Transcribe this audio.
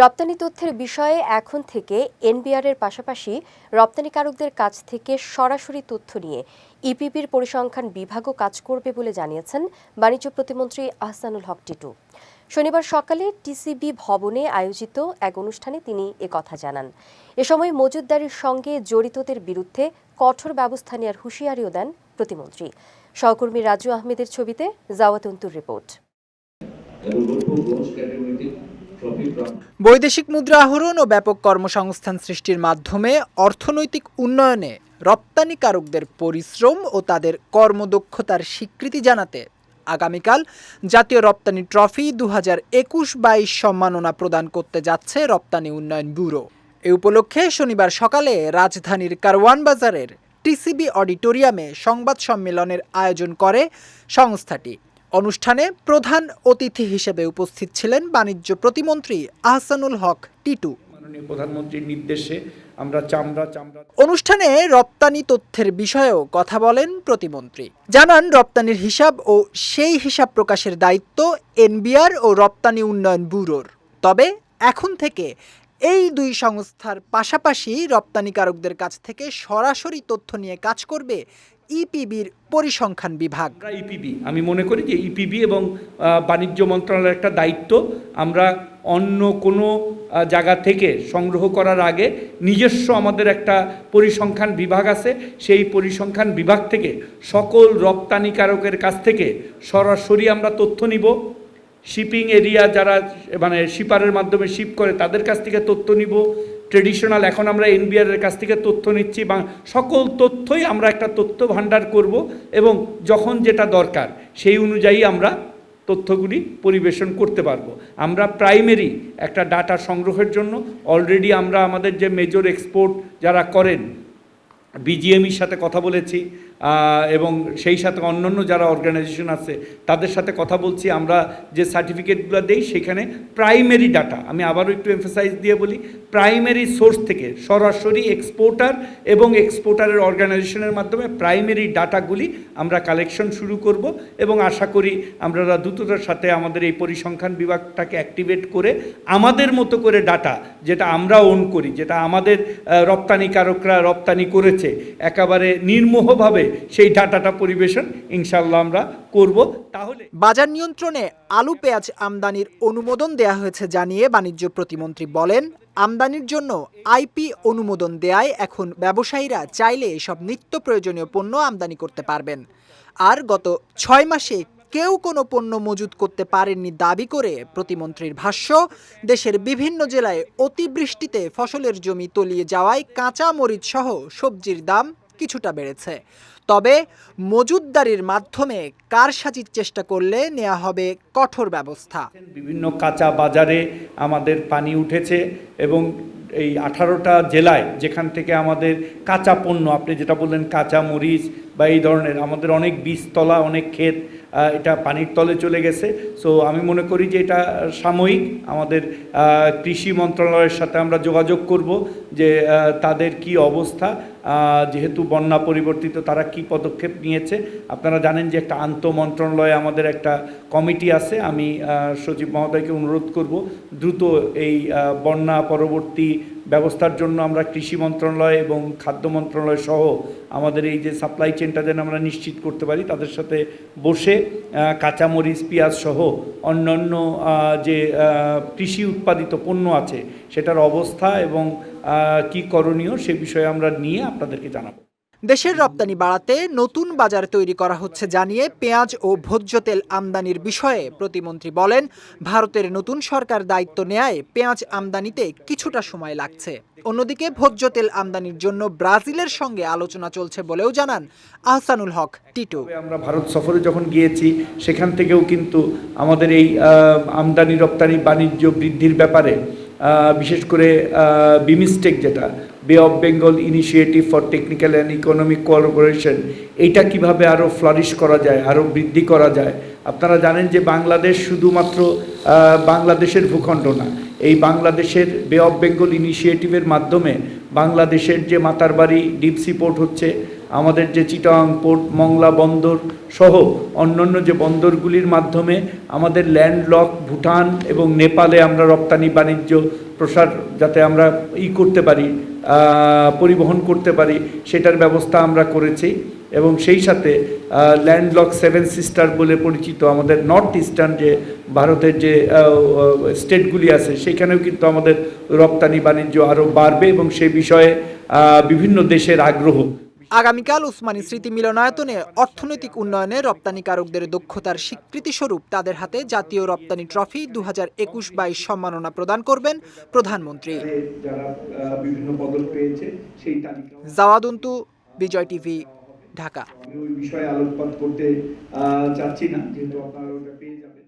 রপ্তানি তথ্যের বিষয়ে এখন থেকে এনবিআর এর পাশাপাশি রপ্তানিকারকদের কাছ থেকে সরাসরি তথ্য নিয়ে ইপিবির পরিসংখ্যান বিভাগও কাজ করবে বলে জানিয়েছেন বাণিজ্য প্রতিমন্ত্রী আহসানুল হক টিটু। শনিবার সকালে টিসিবি ভবনে আয়োজিত এক অনুষ্ঠানে তিনি কথা জানান। এ সময় মজুদদারির সঙ্গে জড়িতদের বিরুদ্ধে কঠোর ব্যবস্থা নেওয়ার হুঁশিয়ারিও দেন প্রতিমন্ত্রী। সহকর্মী রাজু আহমেদের ছবিতে জাওয়াতন্তুর রিপোর্ট। বৈদেশিক মুদ্রা আহরণ ও ব্যাপক কর্মসংস্থান সৃষ্টির মাধ্যমে অর্থনৈতিক উন্নয়নে রপ্তানিকারকদের পরিশ্রম ও তাদের কর্মদক্ষতার স্বীকৃতি জানাতে আগামীকাল জাতীয় রপ্তানি ট্রফি দু হাজার একুশ বাইশ সম্মাননা প্রদান করতে যাচ্ছে রপ্তানি উন্নয়ন ব্যুরো। এ উপলক্ষে শনিবার সকালে রাজধানীর কারওয়ান বাজারের টিসিবি অডিটোরিয়ামে সংবাদ সম্মেলনের আয়োজন করে সংস্থাটি। অনুষ্ঠানে প্রধান অতিথি হিসেবে উপস্থিত ছিলেন বাণিজ্য প্রতিমন্ত্রী আহসানুল হক টিটু। প্রধানমন্ত্রীর নির্দেশে আমরা চামড়া চামড়া অনুষ্ঠানে রপ্তানি তথ্যের বিষয়েও কথা বলেন প্রতিমন্ত্রী। জানান রপ্তানির হিসাব ও সেই হিসাব প্রকাশের দায়িত্ব এনবিআর ও রপ্তানি উন্নয়ন ব্যুরোর। তবে এখন থেকে এই দুই সংস্থার পাশাপাশি রপ্তানিকারকদের কাছ থেকে সরাসরি তথ্য নিয়ে কাজ করবে ইপিবির পরিসংখ্যান বিভাগ। ইপিবি আমি মনে করি যে ইপিবি এবং বাণিজ্য মন্ত্রণালয়ের একটা দায়িত্ব আমরা অন্য কোনো জায়গা থেকে সংগ্রহ করার আগে নিজস্ব আমাদের একটা পরিসংখ্যান বিভাগ আছে। সেই পরিসংখ্যান বিভাগ থেকে সকল রপ্তানিকারকের কাছ থেকে সরাসরি আমরা তথ্য নিব। শিপিং এরিয়া যারা মানে শিপারের মাধ্যমে শিপ করে তাদের কাছ থেকে তথ্য নিব। ট্রেডিশনাল এখন আমরা এনবিআর এর কাছ থেকে তথ্য নিচ্ছি বা সকল তথ্যই আমরা একটা তথ্য ভাণ্ডার করব এবং যখন যেটা দরকার সেই অনুযায়ী আমরা তথ্যগুলি পরিবেশন করতে পারব। আমরা প্রাইমারি একটা ডাটা সংগ্রহের জন্য অলরেডি আমরা আমাদের যে মেজর এক্সপোর্ট যারা করেন বিজিএমির সাথে কথা বলেছি এবং সেই সাথে অন্যান্য যারা অর্গানাইজেশন আছে, তাদের সাথে কথা বলছি। আমরা যে সার্টিফিকেটগুলো দেই, সেখানে প্রাইমারি ডাটা আমি আবারও একটু এমফাসাইজ দিয়ে বলি প্রাইমারি সোর্স থেকে সরাসরি এক্সপোর্টার এবং এক্সপোর্টারের অর্গানাইজেশনের মাধ্যমে প্রাইমারি ডাটাগুলি আমরা কালেকশন শুরু করব এবং আশা করি আমরা দ্রুততার সাথে আমাদের এই পরিসংখ্যান বিভাগটাকে অ্যাক্টিভেট করে আমাদের মতো করে ডাটা যেটা আমরা ওন করি, যেটা আমাদের রপ্তানিকারকরা রপ্তানি করেছে, একেবারে নির্মোহভাবে সেই ডাটাটা পরিবেশন ইনশাল্লাহ আমরা করব। তাহলে বাজার নিয়ন্ত্রণে আলু, পেঁয়াজ আমদানির অনুমোদন দেয়া হয়েছে জানিয়ে বাণিজ্য প্রতিমন্ত্রী বলেন, আমদানির জন্য আইপি অনুমোদন দেয়ায় এখন ব্যবসায়ীরা চাইলে এসব নিত্য প্রয়োজনীয় পণ্য আমদানি করতে পারবেন। আর গত ছয় মাসে কেউ কোনো পণ্য মজুত করতে পারেননি দাবি করে প্রতিমন্ত্রীর ভাষ্য, দেশের বিভিন্ন জেলায় অতিবৃষ্টিতে ফসলের জমি তলিয়ে যাওয়ায় কাঁচা মরিচ সহ সবজির দাম কিছুটা বেড়েছে। তবে মজুতদারির মাধ্যমে কারসাজির চেষ্টা করলে নেওয়া হবে কঠোর ব্যবস্থা। বিভিন্ন কাঁচা বাজারে আমাদের পানি উঠেছে এবং এই আঠারোটা জেলায় যেখান থেকে আমাদের কাঁচা পণ্য, আপনি যেটা বললেন কাঁচা মরিচ বা এই ধরনের আমাদের অনেক বীজতলা, অনেক ক্ষেত এটা পানির তলে চলে গেছে। সো আমি মনে করি যে এটা সাময়িক আমাদের কৃষি মন্ত্রণালয়ের সাথে আমরা যোগাযোগ করব যে তাদের কি অবস্থা। যেহেতু বন্যা পরিবর্তিত, তারা কি পদক্ষেপ নিয়েছে? আপনারা জানেন যে একটা আন্তঃ মন্ত্রণালয়ে আমাদের একটা কমিটি আছে। আমি সচিব মহোদয়কে অনুরোধ করব, দ্রুত এই বন্যা পরবর্তী ব্যবস্থার জন্য আমরা কৃষি মন্ত্রণালয় এবং খাদ্য মন্ত্রণালয় সহ আমাদের এই যে সাপ্লাই চেনটা যেন আমরা নিশ্চিত করতে পারি, তাদের সাথে বসে কাঁচামরিচ, পেঁয়াজ সহ অন্যান্য যে কৃষি উৎপাদিত পণ্য আছে, সেটার অবস্থা এবং কি করণীয় সে বিষয়ে আমরা নিয়ে আপনাদেরকে জানাব। দেশের রপ্তানি বাড়াতে নতুন বাজার তৈরি করা হচ্ছে জানিয়ে পেঁয়াজ ও ভোজ্য তেল আমদানির বিষয়ে প্রতিমন্ত্রী বলেন ভারতের নতুন সরকার দায়িত্ব নেয় পেঁয়াজ আমদানিতে কিছুটা সময় লাগছে। অন্যদিকে ভোজ্য তেল আমদানির জন্য ব্রাজিলের সঙ্গে আলোচনা চলছে বলেও জানান আহসানুল হক টিটু। আমরা ভারত সফরে যখন গিয়েছি সেখান থেকেও কিন্তু আমাদের এই আমদানি রপ্তানি বাণিজ্য বৃদ্ধির ব্যাপারে বিশেষ করে বিমিস্টেক যেটা bay of Bengal initiative for technical and economic cooperation এইটা কীভাবে আরও ফ্লারিশ করা যায় আরও বৃদ্ধি করা যায়? আপনারা জানেন যে বাংলাদেশ শুধুমাত্র বাংলাদেশের ভূখণ্ড না, এই বাংলাদেশের বে অফ বেঙ্গল ইনিশিয়েটিভের মাধ্যমে বাংলাদেশের যে মাতারবাড়ি ডিপসি পোর্ট হচ্ছে আমাদের যে চিটাং, পোর্ট, মংলা বন্দর সহ অন্যান্য যে বন্দরগুলির মাধ্যমে আমাদের ল্যান্ডলক, ভুটান এবং নেপালে আমরা রপ্তানি, বাণিজ্য, প্রসার যাতে আমরা ই করতে পারি পরিবহন করতে পারি, সেটার ব্যবস্থা আমরা করেছি এবং সেই সাথে ল্যান্ডলক সেভেন সিস্টার বলে পরিচিত আমাদের নর্থ ইস্টার্ন যে ভারতের যে স্টেটগুলি আছে, সেখানেও কিন্তু আমাদের রপ্তানি, বাণিজ্য আরও বাড়বে এবং সে বিষয়ে বিভিন্ন দেশের আগ্রহ আগামীকাল উসমানী স্মৃতি মিলনায়তনে অর্থনৈতিক উন্নয়নে রপ্তানিকারকদের দক্ষতার স্বীকৃতিস্বরূপ তাদের হাতে জাতীয় রপ্তানি ট্রফি দু হাজার একুশ বাইশ সম্মাননা প্রদান করবেন প্রধানমন্ত্রী। জাওয়াদন্তু, বিজয় টিভি, ঢাকা। বিষয়ে আলোকপাত করতে চাচ্ছি না, যেহেতু আপনারা পেয়ে যাবেন।